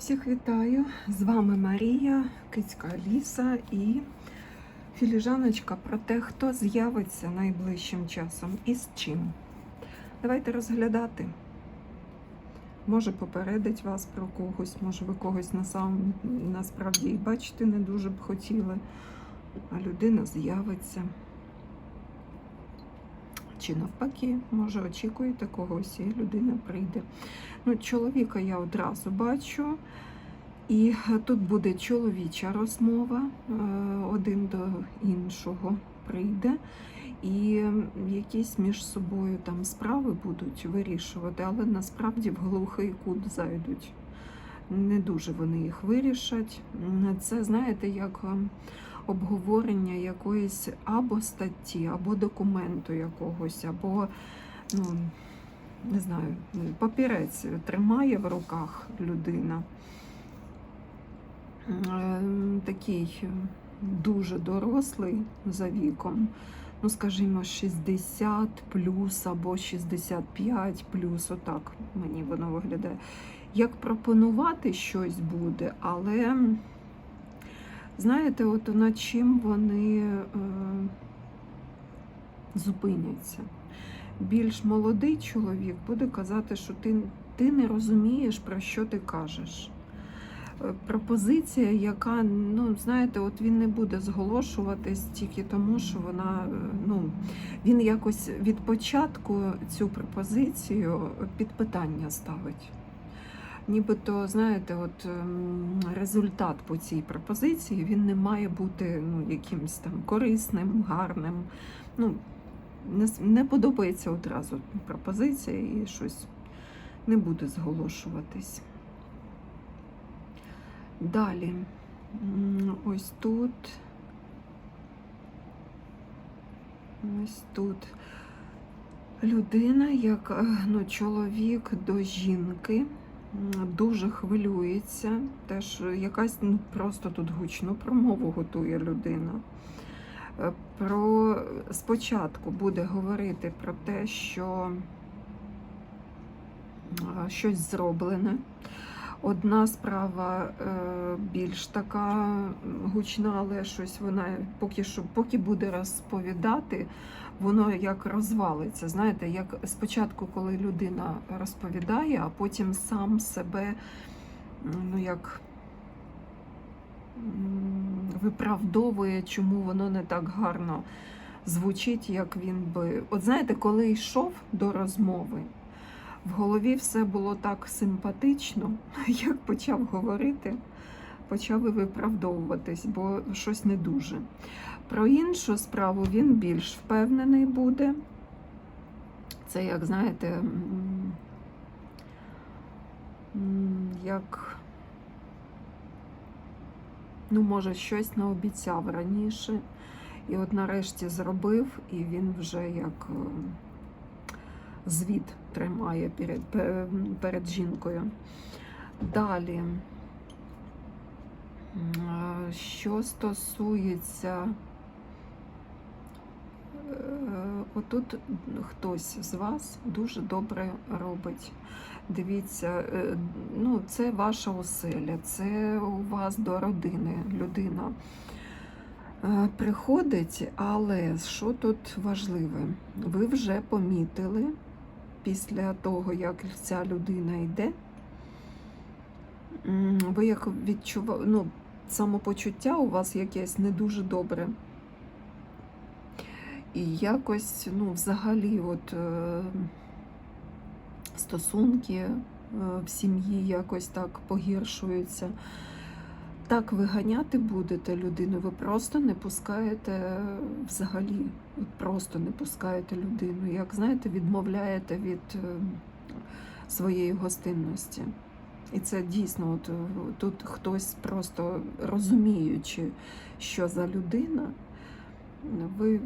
Всіх вітаю! З вами Марія, Кицька Аліса і філіжаночка про те, хто з'явиться найближчим часом і з чим. Давайте розглядати. Може попередить вас про когось, може ви когось на сам, насправді і бачити не дуже б хотіли, а людина з'явиться. Чи навпаки, може очікуєте когось, і людина прийде. Ну, чоловіка я одразу бачу. І тут буде чоловіча розмова, е, один до іншого прийде, і якісь між собою там справи будуть вирішувати, але насправді в глухий кут зайдуть. Не дуже вони їх вирішать. Це, знаєте, як обговорення якоїсь або статті, або документу якогось, або, ну, не знаю, папірець тримає в руках людина. Е, Такий дуже дорослий за віком, ну, скажімо, 60 плюс або 65 плюс, отак мені воно виглядає. Як пропонувати щось буде, але знаєте, от над чим вони е, зупиняться. Більш молодий чоловік буде казати, що ти, ти не розумієш, про що ти кажеш. Е, Пропозиція, яка, ну, знаєте, от він не буде зголошуватись тільки тому, що вона, е, ну, він якось від початку цю пропозицію під питання ставить. Нібито, знаєте, от ем, результат по цій пропозиції він не має бути ну, якимось там корисним, гарним. Ну, не, не подобається одразу пропозиція і щось не буде зголошуватись. Далі, ось тут. Ось тут людина, як е, ну, чоловік до жінки, дуже хвилюється. Теж якась ну, просто тут гучну промову готує людина. Е, Про спочатку буде говорити про те, що щось зроблене. Одна справа е, більш така гучна, але щось вона поки що, поки буде розповідати, воно як розвалиться. Знаєте, як спочатку, коли людина розповідає, а потім сам себе ну як виправдовує, чому воно не так гарно звучить, як він би. От знаєте, коли йшов до розмови, в голові все було так симпатично, як почав говорити, почав і виправдовуватись, бо щось не дуже. Про іншу справу він більш впевнений буде. Це, як знаєте, як, ну, може, щось наобіцяв раніше, і от нарешті зробив, і він вже як е, звіт тримає перед, перед жінкою. Далі, що стосується, е, отут хтось з вас дуже добре робить. Дивіться, е, ну, це ваша оселя, це у вас до родини людина е, приходить, але що тут важливе? Ви вже помітили після того, як ця людина йде, ви як відчуваєте, ну, самопочуття у вас якесь не дуже добре. І якось, ну, взагалі, от е, стосунки е, в сім'ї якось так погіршуються. Так виганяти будете людину, ви просто не пускаєте взагалі, от просто не пускаєте людину. Як знаєте, відмовляєте від е, своєї гостинності. І це дійсно, от тут хтось просто розуміючи, що за людина, ви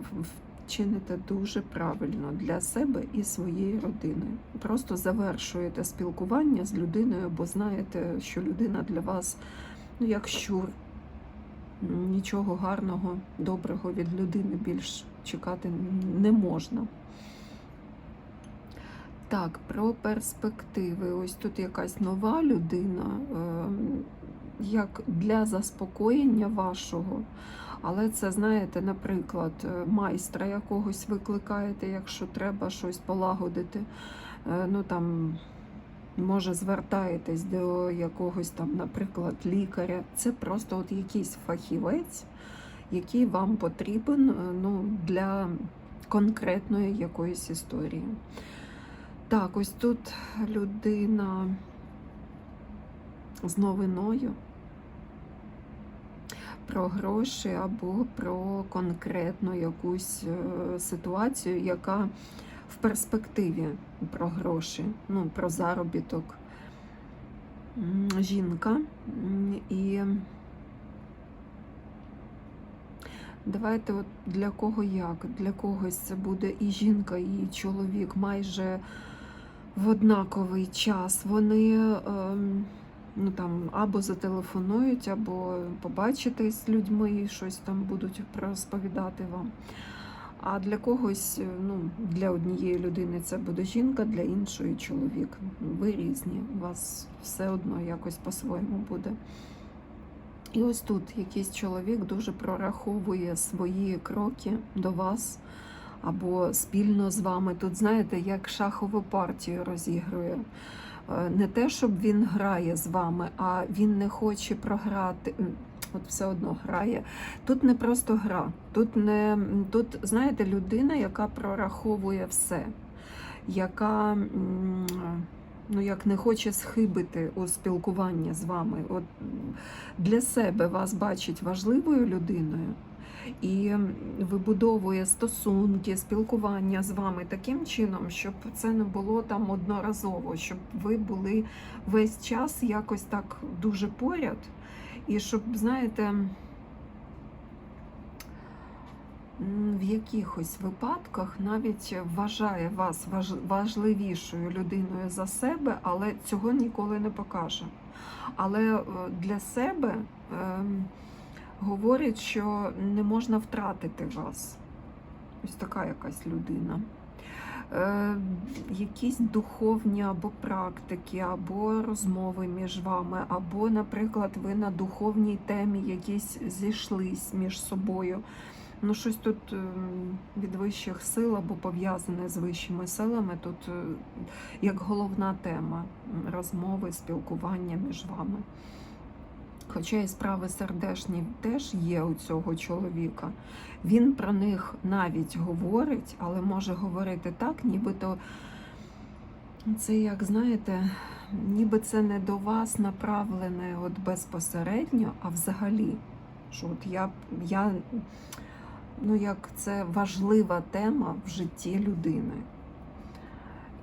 чините дуже правильно для себе і своєї родини. Просто завершуєте спілкування з людиною, бо знаєте, що людина для вас ну, як щур. Нічого гарного, доброго від людини більш чекати не можна. Так, про перспективи. Ось тут якась нова людина, ем, як для заспокоєння вашого. Але це, знаєте, наприклад, е, майстра якогось викликаєте, якщо треба щось полагодити. Е, Ну там, може, звертаєтесь до якогось там, наприклад, лікаря. Це просто от якийсь фахівець, який вам потрібен е, ну, для конкретної якоїсь історії. Так, ось тут людина з новиною про гроші або про конкретну якусь е, ситуацію, яка в перспективі про гроші, ну, про заробіток. Жінка. І давайте от для кого як? Для когось це буде і жінка, і чоловік майже в однаковий час. Вони ем, ну, там, або зателефонують, або побачитесь з людьми і щось там будуть розповідати вам. А для когось, е, ну, для однієї людини це буде жінка, для іншої чоловік. Ви різні, у вас все одно якось по-своєму буде. І ось тут якийсь чоловік дуже прораховує свої кроки до вас або спільно з вами. Тут, знаєте, як шахову партію розігрує. Е, Не те, щоб він грає з вами, а він не хоче програти. От все одно грає. Тут не просто гра. Тут не тут, знаєте, людина, яка прораховує все, яка ну, як не хоче схибити у спілкуванні з вами. От для себе вас бачить важливою людиною і вибудовує стосунки, спілкування з вами таким чином, щоб це не було там одноразово, щоб ви були весь час якось так дуже поряд, і щоб, знаєте, в якихось випадках навіть вважає вас важливішою людиною за себе, але цього ніколи не покаже. Але е, для себе ем, говорить, що не можна втратити вас. Ось така якась людина. Е, якісь духовні або практики, або розмови між вами, або, наприклад, ви на духовній темі якісь зійшлись між собою. Ну, щось тут ем, від вищих сил або пов'язане з вищими силами, тут е, як головна тема розмови, спілкування між вами. Хоча і справи сердешні теж є у цього чоловіка. Він про них навіть говорить, але може говорити так, нібито це, як знаєте, ніби це не до вас направлене от безпосередньо, а взагалі. Що от я, я, ну як це важлива тема в житті людини.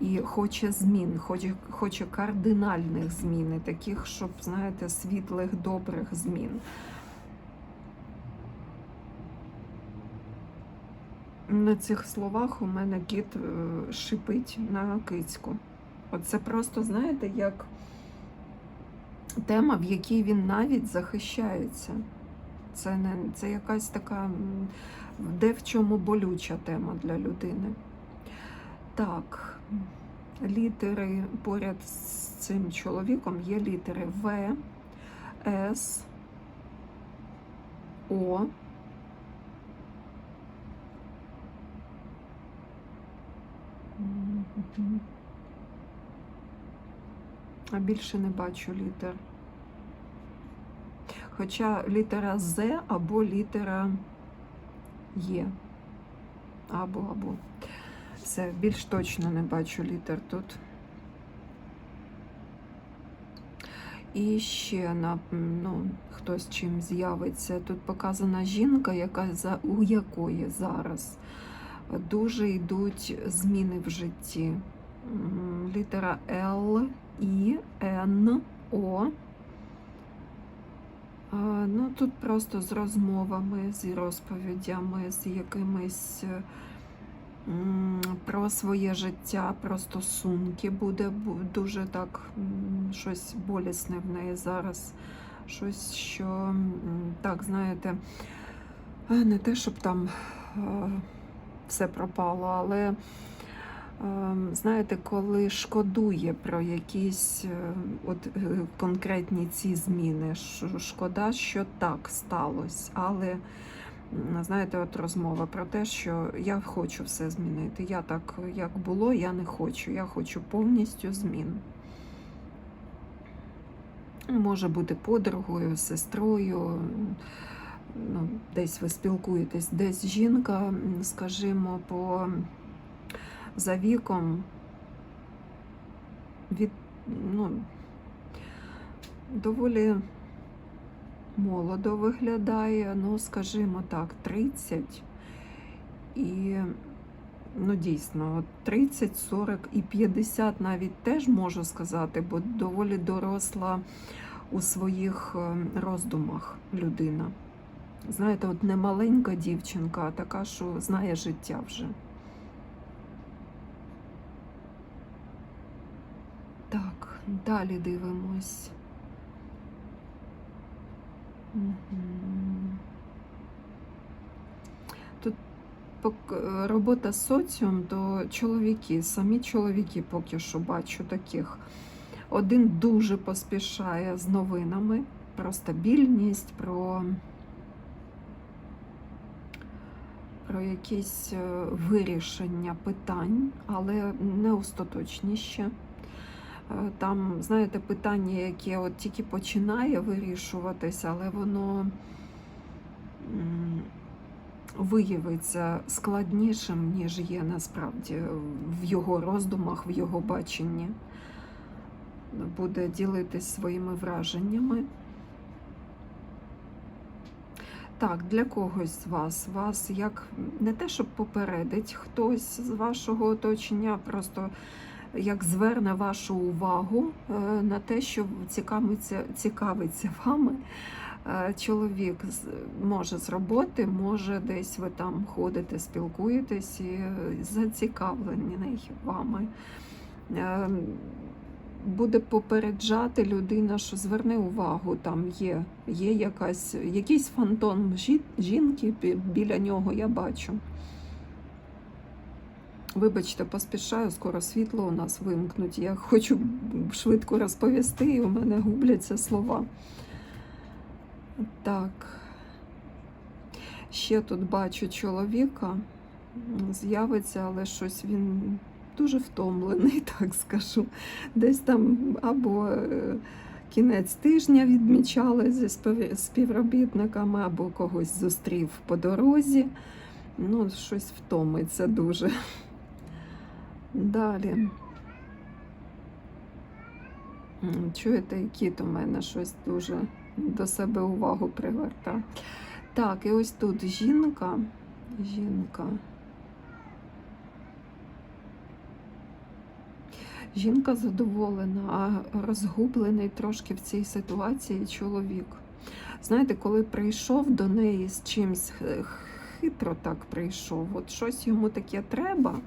І хоче змін, хоче, хоче кардинальних змін, і таких, щоб, знаєте, світлих, добрих змін. На цих словах у мене кіт е, шипить на кицьку. Оце просто, знаєте, як тема, в якій він навіть захищається. Це, не, це якась така де в чому болюча тема для людини. Так, літери поряд з цим чоловіком є літери В, С, О. А більше не бачу літер. Хоча літера З або літера Є. Або або. Все, більш точно не бачу літер тут. І ще на ну, хтось чим з'явиться. Тут показана жінка, яка за у якої зараз дуже йдуть зміни в житті. Літера Л, І, Н, О. Ну, тут просто з розмовами, з розповідями, з якимись е, про своє життя, про стосунки буде дуже так щось болісне в неї зараз. Щось, що так, знаєте, е, не те, щоб там е, все пропало, але ем, знаєте, коли шкодує про якісь е, от, е, конкретні ці зміни. Шкода, що так сталося, але знаєте, от розмова про те, що я хочу все змінити. Я так, як було, я не хочу. Я хочу повністю змін. Може бути подругою, сестрою, ну, десь ви спілкуєтесь, десь жінка, скажімо, по за віком від ну, доволі молодо виглядає, ну, скажімо так, 30 і ну, дійсно, 30, 40 і 50 навіть теж можу сказати, бо доволі доросла у своїх е, роздумах людина. Знаєте, от не маленька дівчинка, а така, що знає життя вже. Так, далі дивимось. Тут робота з соціум, то чоловіки, самі чоловіки поки що бачу таких. Один дуже поспішає з новинами про стабільність, про, про якісь е, вирішення питань, але не остаточні ще. Е, Там, знаєте, питання, яке от тільки починає вирішуватися, але воно виявиться складнішим, ніж є насправді в його роздумах, в його баченні. Буде ділитись своїми враженнями. Так, для когось з вас, вас як не те, щоб попередить хтось з вашого оточення, просто як зверне вашу увагу е, на те, що цікавиться, цікавиться вами. Е, Чоловік може з роботи, може десь ви там ходите, спілкуєтесь і зацікавлений вами. Е, Буде попереджати людина, що зверни увагу, там є, є якась, якийсь фантом жінки біля нього, я бачу. Вибачте, поспішаю, скоро світло у нас вимкнуть. Я хочу швидко розповісти, і у мене губляться слова. Так. Ще тут бачу чоловіка, з'явиться, але щось він дуже втомлений, так скажу. Десь там або е, кінець тижня відмічали зі співробітниками, або когось зустрів по дорозі. Ну, щось втомиться дуже. Далі. Чуєте, і кіт у мене щось дуже до себе увагу привертає. Так, і ось тут жінка. Жінка. Жінка задоволена, а розгублений трошки в цій ситуації чоловік. Знаєте, коли прийшов до неї з чимсь хитро так прийшов, от щось йому таке треба,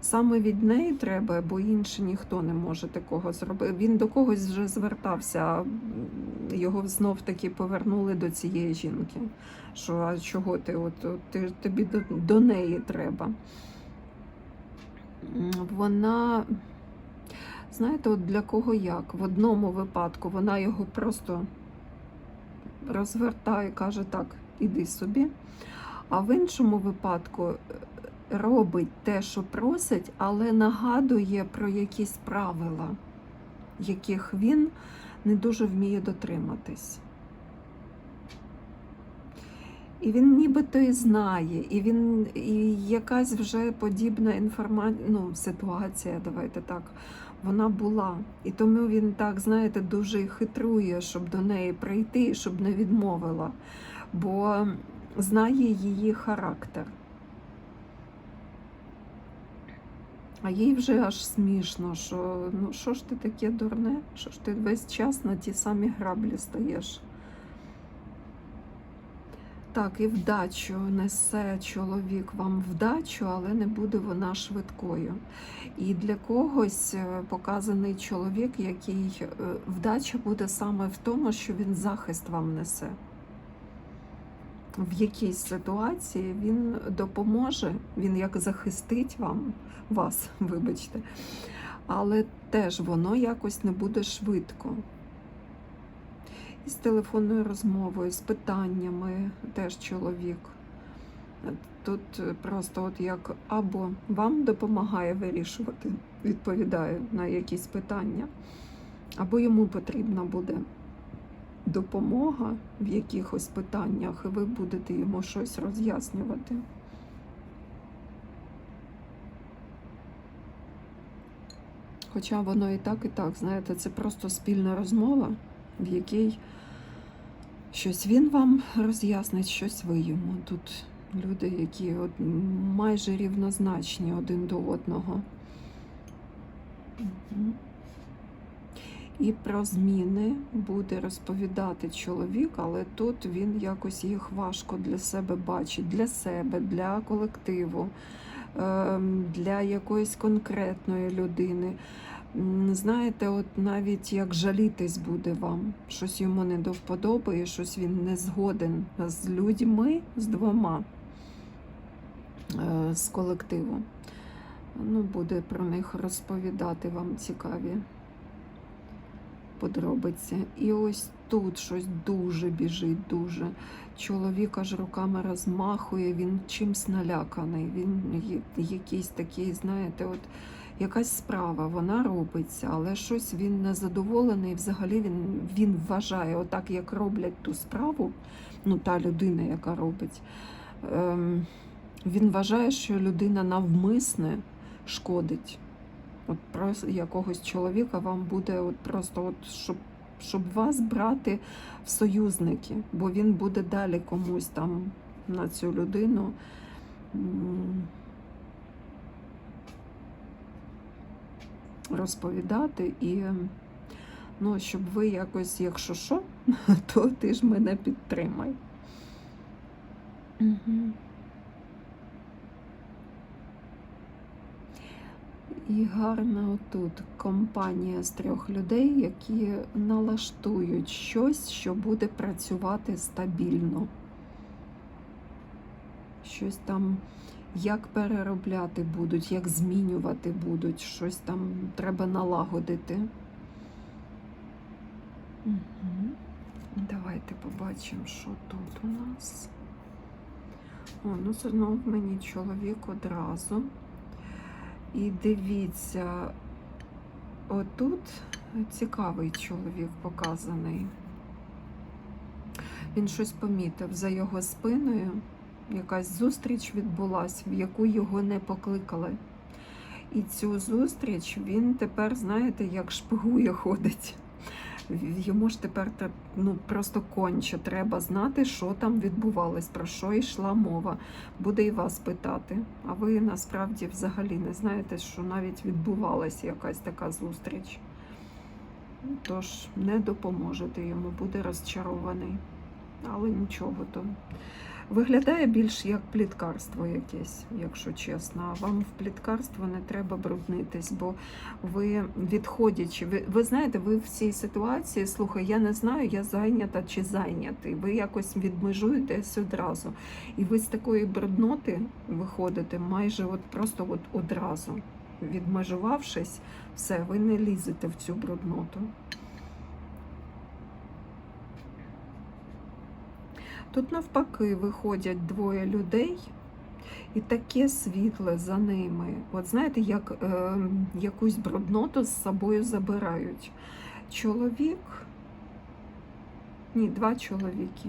саме від неї треба, бо інше ніхто не може такого зробити. Він до когось вже звертався, його знов таки повернули до цієї жінки. Що а чого ти? От ти тобі до, до неї треба. Вона. Знаєте, от для кого як? В одному випадку вона його просто розвертає, каже, так, іди собі. А в іншому випадку е, робить те, що просить, але нагадує про якісь правила, яких він не дуже вміє дотриматись. І він нібито і знає, і він і якась вже подібна інформація, ну, ситуація, давайте так, вона була. І тому він так, знаєте, дуже хитрує, щоб до неї прийти, щоб не відмовила, бо знає її характер. А їй вже аж смішно, що ну що ж ти таке дурне, що ж ти весь час на ті самі граблі стаєш. Так, і вдачу несе чоловік вам вдачу, але не буде вона швидкою. І для когось е, показаний чоловік, який е, вдача буде саме в тому, що він захист вам несе. В якійсь ситуації він допоможе, він як захистить вам, вас, вибачте, але теж воно якось не буде швидко. І з телефонною розмовою, з питаннями теж чоловік. Тут просто от як або вам допомагає вирішувати, відповідає на якісь питання, або йому потрібна буде допомога в якихось питаннях, і ви будете йому щось роз'яснювати. Хоча воно і так, і так, знаєте, це просто спільна розмова, в якій щось він вам роз'яснить, щось ви йому. Тут люди, які от майже рівнозначні один до одного. І про зміни буде розповідати чоловік, але тут він якось їх важко для себе бачить, для себе, для колективу, ем, для якоїсь конкретної людини. Знаєте, от навіть як жалітись буде вам, щось йому не до вподоби, щось він не згоден з людьми, з двома е, з колективу. Ну, буде про них розповідати вам цікаві подробиці. І ось тут щось дуже біжить, дуже. Чоловік аж руками розмахує, він чимсь наляканий. Він якийсь такий, знаєте, от якась справа, вона робиться, але щось він незадоволений. Взагалі він, він вважає, отак як роблять ту справу, ну та людина, яка робить. Ем, він вважає, що людина навмисне шкодить. От про якогось чоловіка вам буде от просто, от, щоб, щоб вас брати в союзники, бо він буде далі комусь там на цю людину. Розповідати і ну, щоб ви якось, якщо що, то ти ж мене підтримай. Угу. І гарна отут компанія з трьох людей, які налаштують щось, що буде працювати стабільно. Щось там, як переробляти будуть, як змінювати будуть, щось там треба налагодити. Угу. Давайте побачимо, що тут у нас. О, ну це знов мені чоловік одразу. І дивіться, отут цікавий чоловік показаний. Він щось помітив за його спиною. Якась зустріч відбулася, в яку його не покликали. І цю зустріч він тепер, знаєте, як шпигує ходить. Йому ж тепер ну, просто конче треба знати, що там відбувалось, про що йшла мова. Буде і вас питати. А ви насправді взагалі не знаєте, що навіть відбувалася якась така зустріч. Тож не допоможете йому, буде розчарований. Але нічого то. Виглядає більш як пліткарство якесь, якщо чесно. А вам в пліткарство не треба бруднитись, бо ви відходячи, ви, ви знаєте, ви в цій ситуації, слухай, я не знаю, я зайнята чи зайнятий. Ви якось відмежуєтесь одразу. І ви з такої брудноти виходите майже от просто от одразу. Відмежувавшись, все, ви не лізете в цю брудноту. Тут навпаки виходять двоє людей, і таке світле за ними. От знаєте, як е, якусь брудноту з собою забирають. Чоловік, ні, два чоловіки.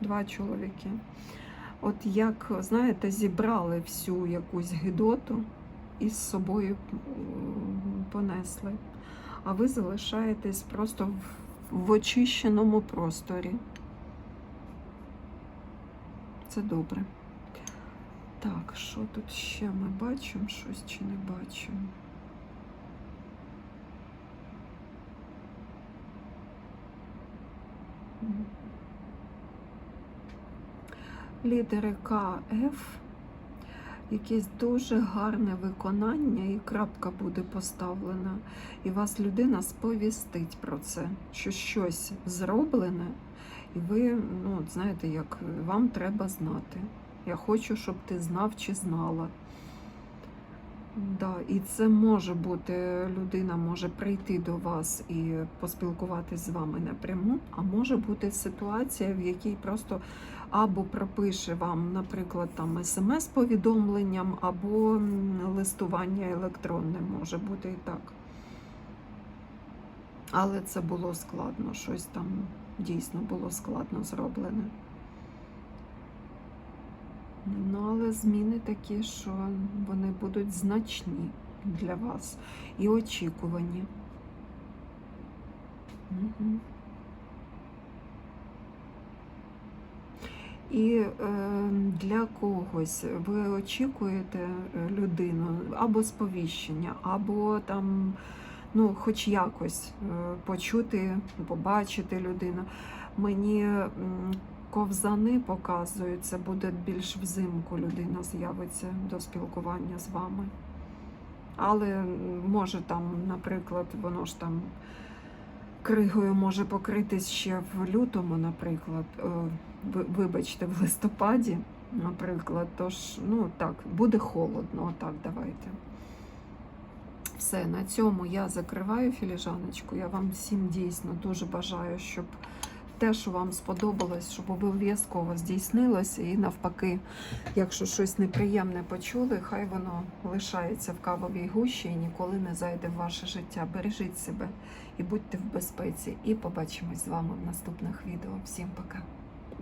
Два чоловіки. От як, знаєте, зібрали всю якусь гидоту і з собою понесли. А ви залишаєтесь просто в очищеному просторі. Це добре. Так, що тут ще ми бачимо щось чи не бачимо? Мгм. Літери К, Ф, якесь дуже гарне виконання, і крапка буде поставлена, і вас людина сповістить про це, що щось зроблене, І ви, ну, знаєте, як вам треба знати. Я хочу, щоб ти знав чи знала. Да, і це може бути, людина може прийти до вас і поспілкуватись з вами напряму, а може бути ситуація, в якій просто або пропише вам, наприклад, там смс-повідомленням, або листування електронне може бути і так. Але це було складно, щось там дійсно було складно зроблене. Ну, але зміни такі, що вони будуть значні для вас і очікувані. І е, для когось ви очікуєте е, людину або сповіщення, або там, ну, хоч якось е, почути, побачити людину. Мені ковзани показують, це буде більш взимку людина з'явиться до спілкування з вами. Але може там, наприклад, воно ж там кригою може покритись ще в лютому, наприклад, е, вибачте, в листопаді, наприклад, тож, ну так, буде холодно, отак, давайте. Все, на цьому я закриваю філіжаночку. Я вам всім дійсно дуже бажаю, щоб те, що вам сподобалось, щоб обов'язково здійснилося. І навпаки, якщо щось неприємне почули, хай воно лишається в кавовій гущі і ніколи не зайде в ваше життя. Бережіть себе і будьте в безпеці. І побачимось з вами в наступних відео. Всім пока!